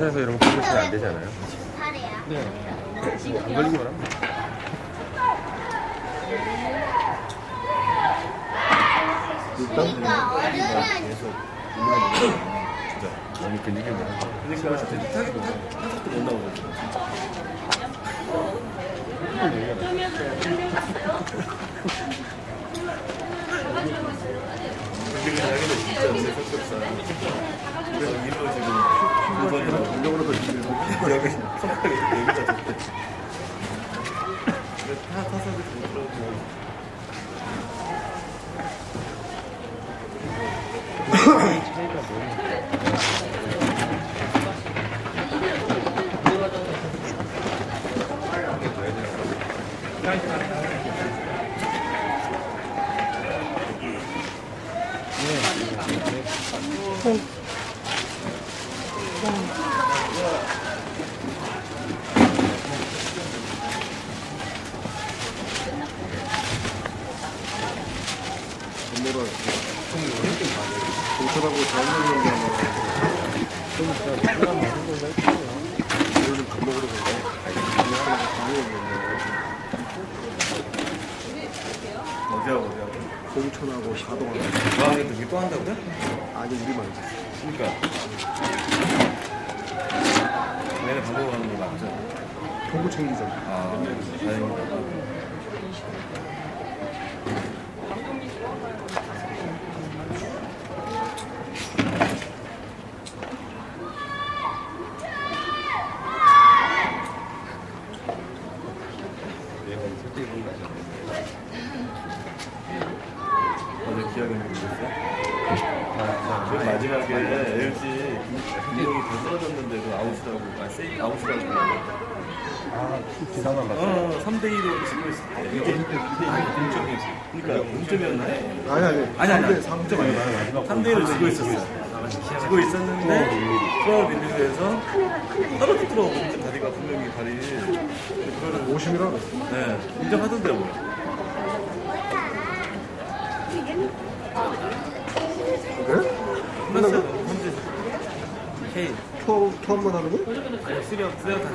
부산에서 이런 거 보면 안 되잖아요. 네. 안 걸리기만 하면 돼. 그러니까 어른은 걸리기만 하면 돼. 그러니까 타격 타격도 못 나오거든. 근데 그 자기는 진짜 제 성격상 그래서 일로 지금 공격으로도 지금 여기 손가락이 여기다 줬대. 근데 타 타석이 못 들어오고 차이가 뭐냐. 건 물을 공천하고 잘못 얘기하면 우리는 밥 먹으러 어디야 어디야 공천하고 샤도하고 중앙에도 이게 또 한다고요? 아니 우리만 이제 그러니까 내내 밥 먹으러 가는 거 맞죠? 통구 챙기잖아 아 다행이다. 어제 기억이? 아, 맨 마지막에 LG 김동이 다 쓰러졌는데도 아웃이라고 아 세이 아웃이라고 아, 기사만 봤어. 어 3대 2로 지고 있을 때. 이게 동점이지 그러니까 동점이었나요? 아니 아니. 아니 아니 3대 3점 아니야 3대 1로 지고 있었어 지고 있었는데 밀리에서 떨어뜨려 보니까 다리가 분명히 다리 그거를 50이라 네 인정하던데요 뭐. 그래? 끝났어요 현재. K 투, 투 한번 하는? 아니 수력 수력 다